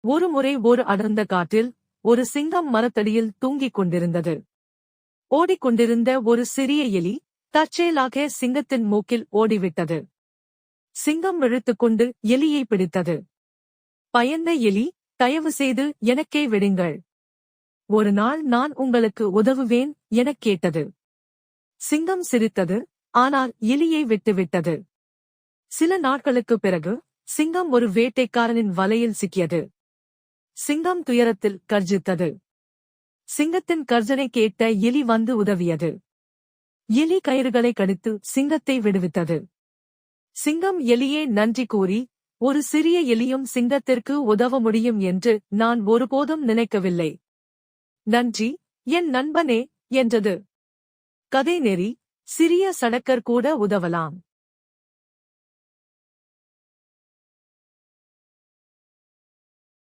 ஒருமுறை ஒரு அடர்ந்த காட்டில் ஒரு சிங்கம் மரத்தடியில் தூங்கிக் கொண்டிருந்தது. ஓடிக்கொண்டிருந்த ஒரு சிறிய எலி தற்செயலாக சிங்கத்தின் மூக்கில் ஓடிவிட்டது. சிங்கம் இழுத்துக்கொண்டு எலியை பிடித்தது. பயந்த எலி தயவு செய்து எனக்கே விடுங்கள். ஒரு நாள் நான் உங்களுக்கு உதவுவேன் எனக் கேட்டது. சிங்கம் சிரித்தது ஆனால் எலியை விட்டுவிட்டது. சில நாட்களுக்குப் பிறகு சிங்கம் ஒரு வேட்டைக்காரனின் வலையில் சிக்கியது. சிங்கம் துயரத்தில் கர்ஜித்தது. சிங்கத்தின் கர்ஜனை கேட்ட எலி வந்து உதவியது. எலி கயிறுகளை கடித்து சிங்கத்தை விடுவித்தது. சிங்கம் எலியே நன்றி கூறி ஒரு சிறிய எலியும் சிங்கத்திற்கு உதவ முடியும் என்று நான் ஒருபோதும் நினைக்கவில்லை. நன்றி என் நண்பனே என்றது. கதை நெறி சிறிய சடக்கர் கூட உதவலாம்.